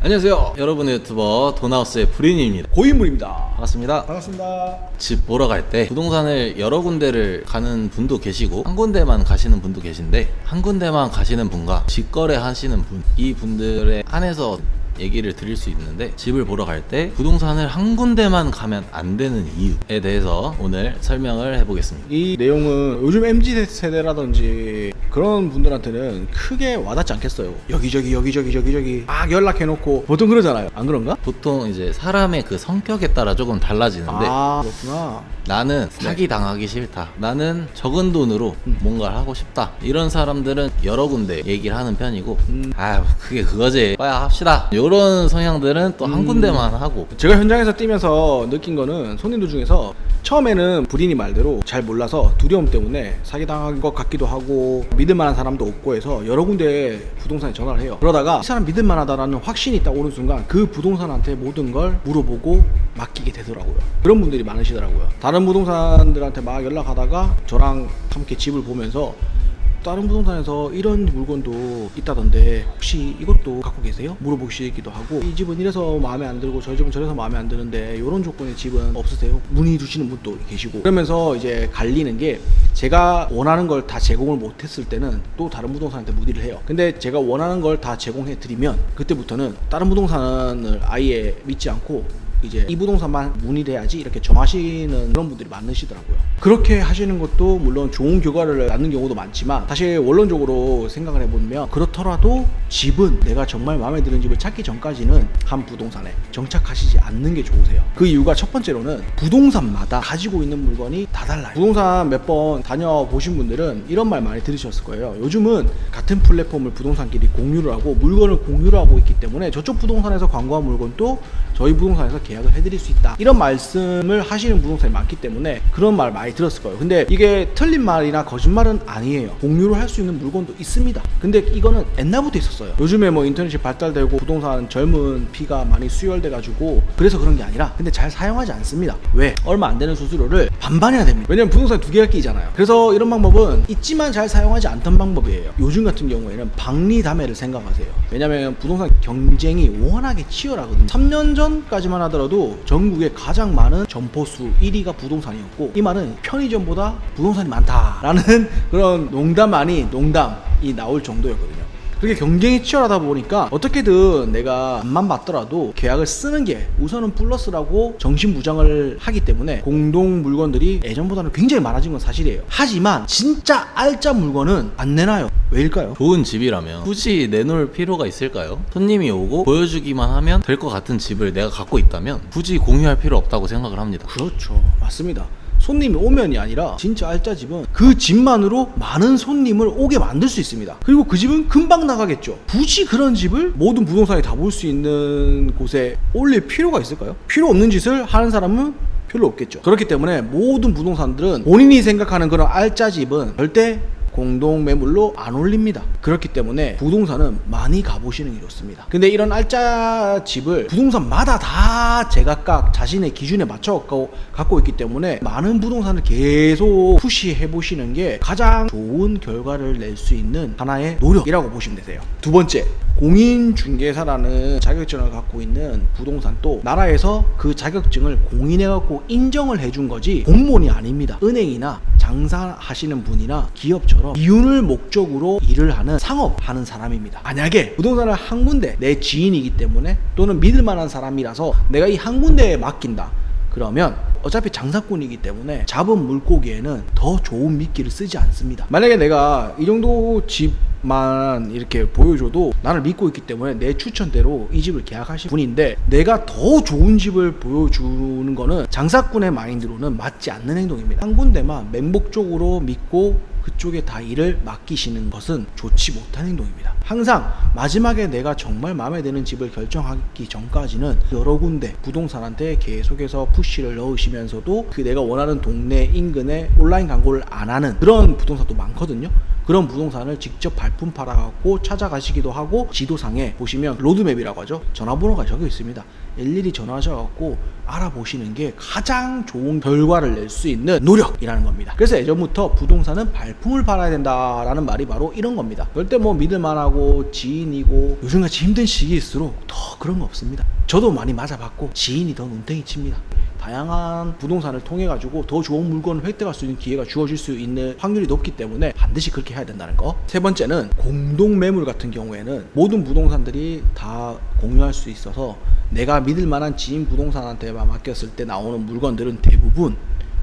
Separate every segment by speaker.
Speaker 1: 안녕하세요. 여러분의 유튜버 돈하우스의 브린입니다.
Speaker 2: 고인물입니다.
Speaker 1: 반갑습니다.
Speaker 2: 반갑습니다.
Speaker 1: 집 보러 갈 때 부동산을 여러 군데를 가는 분도 계시고 한 군데만 가시는 분도 계신데 한 군데만 가시는 분과 직거래 하시는 분 이 분들의 한해서 얘기를 드릴 수 있는데 집을 보러 갈 때 부동산을 한 군데만 가면 안 되는 이유에 대해서 오늘 설명을 해보겠습니다.
Speaker 2: 이 내용은 요즘 MZ 세대라든지 그런 분들한테는 크게 와닿지 않겠어요. 여기저기 여기저기 여기저기 막 연락해놓고 보통 그러잖아요. 안 그런가?
Speaker 1: 보통 이제 사람의 그 성격에 따라 조금 달라지는데
Speaker 2: 아 그렇구나.
Speaker 1: 나는 사기 당하기 싫다. 나는 적은 돈으로
Speaker 2: 음.
Speaker 1: 뭔가를 하고 싶다. 이런 사람들은 여러 군데 얘기를 하는 편이고,
Speaker 2: 음.
Speaker 1: 아유, 그게 그거지. 빨리 합시다. 이런 성향들은 또한
Speaker 2: 음.
Speaker 1: 군데만 하고,
Speaker 2: 제가 현장에서 뛰면서 느낀 거는 손님들 중에서 처음에는 불인이 말대로 잘 몰라서 두려움 때문에 사기당한 것 같기도 하고 믿을 만한 사람도 없고 해서 여러 군데 부동산에 전화를 해요. 그러다가 이 사람 믿을 만하다라는 확신이 딱 오는 순간 그 부동산한테 모든 걸 물어보고 맡기게 되더라고요. 그런 분들이 많으시더라고요. 다른 부동산들한테 막 연락하다가 저랑 함께 집을 보면서 다른 부동산에서 이런 물건도 있다던데 혹시 이것도 갖고 계세요? 물어보시기도 하고 이 집은 이래서 마음에 안 들고 저희 집은 저래서 마음에 안 드는데 이런 조건의 집은 없으세요? 문의 주시는 분도 계시고 그러면서 이제 갈리는 게 제가 원하는 걸 다 제공을 못했을 때는 또 다른 부동산한테 문의를 해요. 근데 제가 원하는 걸 다 제공해 드리면 그때부터는 다른 부동산을 아예 믿지 않고 이제 이 부동산만 문의를 해야지 이렇게 정하시는 그런 분들이 많으시더라고요. 그렇게 하시는 것도 물론 좋은 결과를 낳는 경우도 많지만 사실 원론적으로 생각을 해보면 그렇더라도 집은 내가 정말 마음에 드는 집을 찾기 전까지는 한 부동산에 정착하시지 않는 게 좋으세요. 그 이유가 첫 번째로는 부동산마다 가지고 있는 물건이 다 달라요. 부동산 몇 번 다녀보신 분들은 이런 말 많이 들으셨을 거예요. 요즘은 같은 플랫폼을 부동산끼리 공유를 하고 물건을 공유를 하고 있기 때문에 저쪽 부동산에서 광고한 물건도 저희 부동산에서 계약을 해드릴 수 있다. 이런 말씀을 하시는 부동산이 많기 때문에 그런 말 많이 들었을 거예요. 근데 이게 틀린 말이나 거짓말은 아니에요. 공유를 할 수 있는 물건도 있습니다. 근데 이거는 옛날부터 있었어요. 요즘에 뭐 인터넷이 발달되고 부동산 젊은 피가 많이 수혈돼 가지고 그래서 그런 게 아니라 근데 잘 사용하지 않습니다. 왜? 얼마 안 되는 수수료를 반반해야 됩니다. 왜냐면 부동산 두 개가 끼잖아요. 그래서 이런 방법은 있지만 잘 사용하지 않던 방법이에요. 요즘 같은 경우에는 박리담회를 생각하세요. 왜냐면 부동산 경쟁이 워낙에 치열하거든요. 3년 전까지만 하더라도 전국에 가장 많은 점포수 1위가 부동산이었고 이 말은 편의점보다 부동산이 많다라는 그런 농담 아닌 농담이 나올 정도였거든요. 그렇게 경쟁이 치열하다 보니까 어떻게든 내가 안만 받더라도 계약을 쓰는 게 우선은 플러스라고 정신 무장을 하기 때문에 공동 물건들이 예전보다는 굉장히 많아진 건 사실이에요. 하지만 진짜 알짜 물건은 안 내놔요. 왜일까요?
Speaker 1: 좋은 집이라면 굳이 내놓을 필요가 있을까요? 손님이 오고 보여주기만 하면 될 것 같은 집을 내가 갖고 있다면 굳이 공유할 필요 없다고 생각을 합니다.
Speaker 2: 그렇죠. 맞습니다. 손님이 오면이 아니라 진짜 알짜 집은 그 집만으로 많은 손님을 오게 만들 수 있습니다. 그리고 그 집은 금방 나가겠죠. 굳이 그런 집을 모든 부동산이 다볼 수 있는 곳에 올릴 필요가 있을까요? 필요 없는 짓을 하는 사람은 별로 없겠죠. 그렇기 때문에 모든 부동산들은 본인이 생각하는 그런 알짜 집은 절대 공동 매물로 안 올립니다. 그렇기 때문에 부동산은 많이 가보시는 게 좋습니다. 근데 이런 알짜 집을 부동산마다 다 제각각 자신의 기준에 맞춰 갖고, 있기 때문에 많은 부동산을 계속 푸시해 보시는 게 가장 좋은 결과를 낼 수 있는 하나의 노력이라고 보시면 되세요. 두 번째, 공인중개사라는 자격증을 갖고 있는 부동산도 나라에서 그 자격증을 공인해 갖고 인정을 해준 거지 공무원이 아닙니다. 은행이나 장사하시는 분이나 기업처럼 이윤을 목적으로 일을 하는 상업하는 사람입니다. 만약에 부동산을 한 군데 내 지인이기 때문에 또는 믿을 만한 사람이라서 내가 이 한 군데에 맡긴다. 그러면 어차피 장사꾼이기 때문에 잡은 물고기에는 더 좋은 미끼를 쓰지 않습니다. 만약에 내가 이 정도 집 만 이렇게 보여줘도 나를 믿고 있기 때문에 내 추천대로 이 집을 계약하신 분인데 내가 더 좋은 집을 보여주는 거는 장사꾼의 마인드로는 맞지 않는 행동입니다. 한 군데만 맹목적으로 믿고 그쪽에 다 일을 맡기시는 것은 좋지 못한 행동입니다. 항상 마지막에 내가 정말 마음에 드는 집을 결정하기 전까지는 여러 군데 부동산한테 계속해서 푸시를 넣으시면서도 그 내가 원하는 동네 인근에 온라인 광고를 안 하는 그런 부동산도 많거든요. 그런 부동산을 직접 발품 팔아갖고 찾아가시기도 하고 지도상에 보시면 로드맵이라고 하죠. 전화번호가 적혀 있습니다. 일일이 전화하셔갖고 알아보시는 게 가장 좋은 결과를 낼 수 있는 노력이라는 겁니다. 그래서 예전부터 부동산은 발품을 팔아야 된다라는 말이 바로 이런 겁니다. 절대 뭐 믿을만하고 지인이고 요즘같이 힘든 시기일수록 더 그런 거 없습니다. 저도 많이 맞아봤고 지인이 더 눈탱이 칩니다. 다양한 부동산을 통해 가지고 더 좋은 물건을 획득할 수 있는 기회가 주어질 수 있는 확률이 높기 때문에 반드시 그렇게 해야 된다는 거. 세 번째는 공동 매물 같은 경우에는 모든 부동산들이 다 공유할 수 있어서 내가 믿을 만한 지인 부동산한테만 맡겼을 때 나오는 물건들은 대부분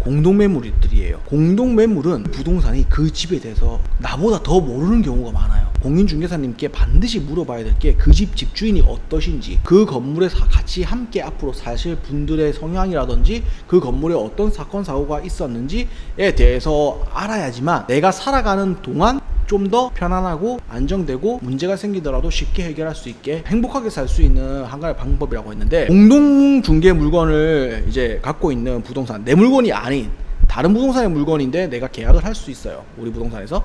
Speaker 2: 공동 매물들이에요. 공동 매물은 부동산이 그 집에 대해서 나보다 더 모르는 경우가 많아요. 공인중개사님께 반드시 물어봐야 될 게 그 집 집주인이 어떠신지, 그 건물에 사- 같이 함께 앞으로 사실 분들의 성향이라든지 그 건물에 어떤 사건 사고가 있었는지에 대해서 알아야지만 내가 살아가는 동안 좀 더 편안하고 안정되고 문제가 생기더라도 쉽게 해결할 수 있게 행복하게 살 수 있는 한 가지 방법이라고 했는데 공동 중개 물건을 이제 갖고 있는 부동산 내 물건이 아닌 다른 부동산의 물건인데 내가 계약을 할 수 있어요 우리 부동산에서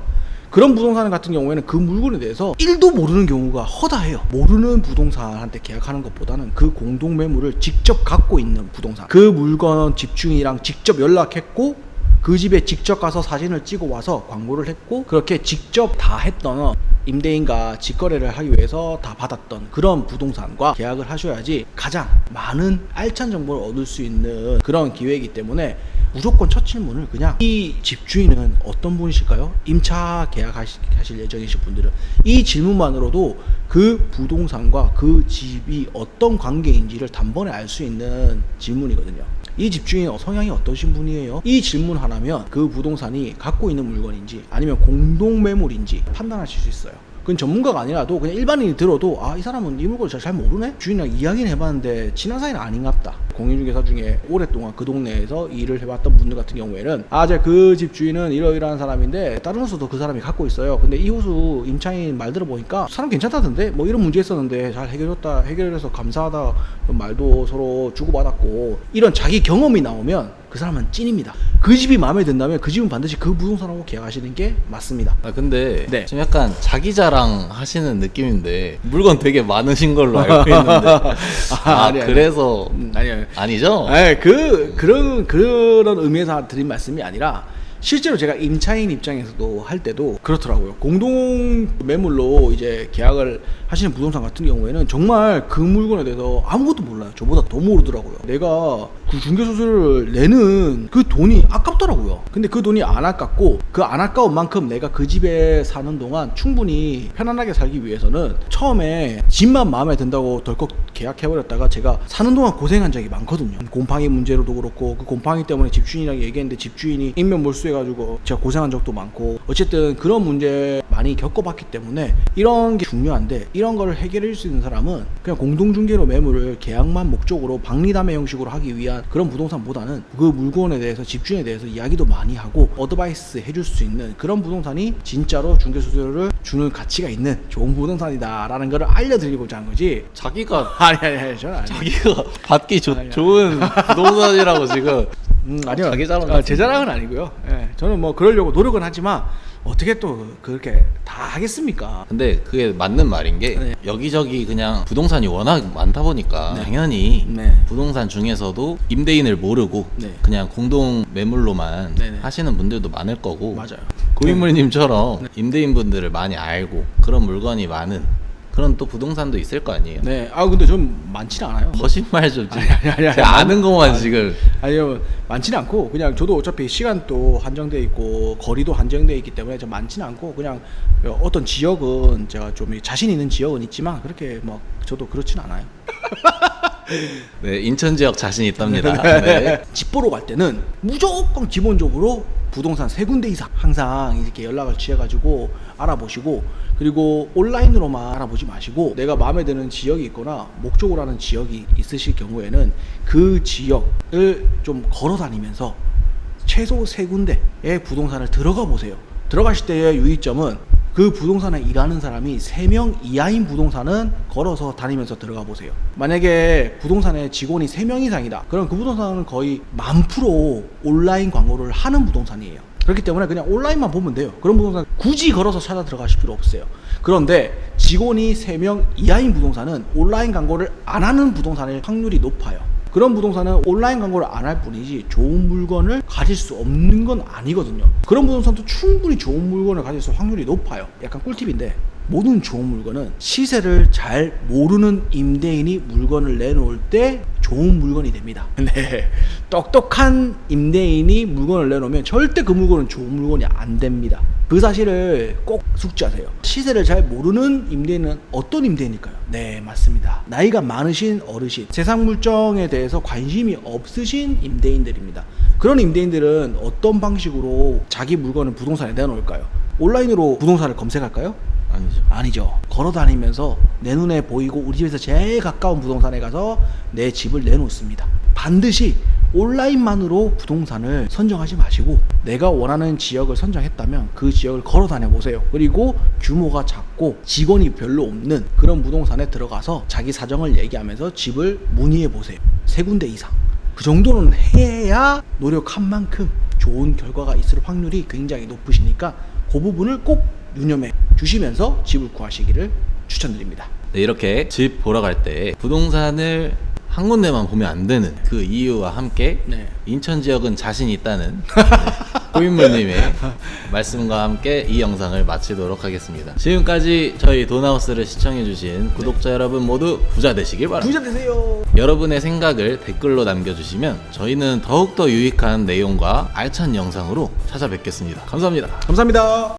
Speaker 2: 그런 부동산 같은 경우에는 그 물건에 대해서 1도 모르는 경우가 허다해요. 모르는 부동산한테 계약하는 것보다는 그 공동 매물을 직접 갖고 있는 부동산. 그 물건 집주인이랑 직접 연락했고 그 집에 직접 가서 사진을 찍어 와서 광고를 했고 그렇게 직접 다 했던 임대인과 직거래를 하기 위해서 다 받았던 그런 부동산과 계약을 하셔야지 가장 많은 알찬 정보를 얻을 수 있는 그런 기회이기 때문에 무조건 첫 질문을 그냥 이 집주인은 어떤 분이실까요? 임차 계약하실 하실 예정이신 분들은 이 질문만으로도 그 부동산과 그 집이 어떤 관계인지를 단번에 알 수 있는 질문이거든요. 이 집주인 성향이 어떠신 분이에요? 이 질문 하나면 그 부동산이 갖고 있는 물건인지 아니면 공동 매물인지 판단하실 수 있어요. 그건 전문가가 아니라도 그냥 일반인이 들어도 아 이 사람은 이 물건을 잘, 잘 모르네? 주인이랑 이야기는 해봤는데 친한 사이는 아닌갑다. 공인중개사 중에 오랫동안 그 동네에서 일을 해봤던 분들 같은 경우에는 아제그 집 주인은 이러이러한 사람인데 다른 호수도 그 사람이 갖고 있어요. 근데 이 호수 임차인 말 들어보니까 사람 괜찮다던데? 뭐 이런 문제 있었는데 잘 해결했다 해결해서 감사하다 말도 서로 주고받았고 이런 자기 경험이 나오면 그 사람은 찐입니다 그 집이 마음에 든다면 그 집은 반드시 그 부동산하고 계약하시는 게 맞습니다
Speaker 1: 아 근데
Speaker 2: 네.
Speaker 1: 지금 약간 자기 자랑 하시는 느낌인데 물건 되게 많으신 걸로 알고 있는데 아,
Speaker 2: 아니, 아니.
Speaker 1: 그래서
Speaker 2: 음, 아니요
Speaker 1: 아니죠?
Speaker 2: 네, 그 그런 그런 의미에서 드린 말씀이 아니라 실제로 제가 임차인 입장에서도 할 때도 그렇더라고요. 공동 매물로 이제 계약을 하시는 부동산 같은 경우에는 정말 그 물건에 대해서 아무것도 몰라요. 저보다 더 모르더라고요. 내가 그 중개수수료를 내는 그 돈이 아깝더라고요. 근데 그 돈이 안 아깝고 그 안 아까운 만큼 내가 그 집에 사는 동안 충분히 편안하게 살기 위해서는 처음에 집만 마음에 든다고 덜컥 계약해버렸다가 제가 사는 동안 고생한 적이 많거든요. 곰팡이 문제로도 그렇고 그 곰팡이 때문에 집주인이랑 얘기했는데 집주인이 인면 몰수해 가지고 제가 고생한 적도 많고 어쨌든 그런 문제 많이 겪어봤기 때문에 이런 게 중요한데 이런 거를 해결해 줄수 있는 사람은 그냥 공동중개로 매물을 계약만 목적으로 박리담회 형식으로 하기 위한 그런 부동산보다는 그 물건에 대해서 집주인에 대해서 이야기도 많이 하고 어드바이스 해줄 수 있는 그런 부동산이 진짜로 중개수수료를 주는 가치가 있는 좋은 부동산이다라는 거를 알려드리고자 한 거지
Speaker 1: 자기가
Speaker 2: 아니 아니 아니 저는 아니
Speaker 1: 자기가 받기 좋. 좋은 부동산이라고 지금
Speaker 2: 음, 아니요.
Speaker 1: 자기 자랑
Speaker 2: 아, 제 자랑은 아니고요. 예, 저는 뭐 그러려고 노력은 하지만 어떻게 또 그렇게 다 하겠습니까?
Speaker 1: 근데 그게 맞는 말인 게
Speaker 2: 네.
Speaker 1: 여기저기 그냥 부동산이 워낙 많다 보니까 당연히
Speaker 2: 네.
Speaker 1: 부동산 중에서도 임대인을 모르고
Speaker 2: 네.
Speaker 1: 그냥 공동 매물로만
Speaker 2: 네네.
Speaker 1: 하시는 분들도 많을 거고
Speaker 2: 맞아요.
Speaker 1: 고인물님처럼 임대인 분들을 많이 알고 그런 물건이 많은 그런 또 부동산도 있을 거 아니에요.
Speaker 2: 네. 아 근데 좀 많지는 않아요.
Speaker 1: 거짓말 좀 지금
Speaker 2: 아니, 아니, 아니,
Speaker 1: 제가
Speaker 2: 아니.
Speaker 1: 아는 것만 지금
Speaker 2: 아니요 많지는 않고 그냥 저도 어차피 시간도 한정돼 있고 거리도 한정돼 있기 때문에 좀 많지는 않고 그냥 어떤 지역은 제가 좀 자신 있는 지역은 있지만 그렇게 막 저도 그렇진 않아요.
Speaker 1: 네, 인천 지역 자신 있답니다. 네.
Speaker 2: 집 보러 갈 때는 무조건 기본적으로 부동산 세 군데 이상 항상 이렇게 연락을 취해가지고 알아보시고 그리고 온라인으로만 알아보지 마시고 내가 마음에 드는 지역이 있거나 목적으로 하는 지역이 있으실 경우에는 그 지역을 좀 걸어 다니면서 최소 세 군데의 부동산을 들어가 보세요. 들어가실 때의 유의점은 그 부동산에 일하는 사람이 3명 이하인 부동산은 걸어서 다니면서 들어가 보세요. 만약에 부동산에 직원이 3명 이상이다. 그럼 그 부동산은 거의 만 프로 온라인 광고를 하는 부동산이에요. 그렇기 때문에 그냥 온라인만 보면 돼요. 그런 부동산 굳이 걸어서 찾아 들어가실 필요 없어요. 그런데 직원이 3명 이하인 부동산은 온라인 광고를 안 하는 부동산일 확률이 높아요. 그런 부동산은 온라인 광고를 안 할 뿐이지 좋은 물건을 가질 수 없는 건 아니거든요. 그런 부동산도 충분히 좋은 물건을 가질 수 확률이 높아요. 약간 꿀팁인데 모든 좋은 물건은 시세를 잘 모르는 임대인이 물건을 내놓을 때 좋은 물건이 됩니다. 네. 똑똑한 임대인이 물건을 내놓으면 절대 그 물건은 좋은 물건이 안 됩니다. 그 사실을 꼭 숙지하세요. 시세를 잘 모르는 임대인은 어떤 임대인일까요? 네, 맞습니다. 나이가 많으신 어르신, 세상 물정에 대해서 관심이 없으신 임대인들입니다. 그런 임대인들은 어떤 방식으로 자기 물건을 부동산에 내놓을까요? 온라인으로 부동산을 검색할까요?
Speaker 1: 아니죠.
Speaker 2: 아니죠. 걸어 다니면서 내 눈에 보이고 우리 집에서 제일 가까운 부동산에 가서 내 집을 내놓습니다. 반드시 온라인만으로 부동산을 선정하지 마시고 내가 원하는 지역을 선정했다면 그 지역을 걸어 다녀 보세요. 그리고 규모가 작고 직원이 별로 없는 그런 부동산에 들어가서 자기 사정을 얘기하면서 집을 문의해 보세요. 세 군데 이상. 그 정도는 해야 노력한 만큼 좋은 결과가 있을 확률이 굉장히 높으시니까 그 부분을 꼭 유념해 주시면서 집을 구하시기를 추천드립니다.
Speaker 1: 네, 이렇게 집 보러 갈 때 부동산을 한 군데만 보면 안 되는 그 이유와 함께
Speaker 2: 네.
Speaker 1: 인천 지역은 자신 있다는 네, 고인물님의 말씀과 함께 이 영상을 마치도록 하겠습니다. 지금까지 저희 돈하우스를 시청해주신 구독자 여러분 모두 부자 되시길 바랍니다.
Speaker 2: 부자 되세요.
Speaker 1: 여러분의 생각을 댓글로 남겨주시면 저희는 더욱더 유익한 내용과 알찬 영상으로 찾아뵙겠습니다. 감사합니다.
Speaker 2: 감사합니다.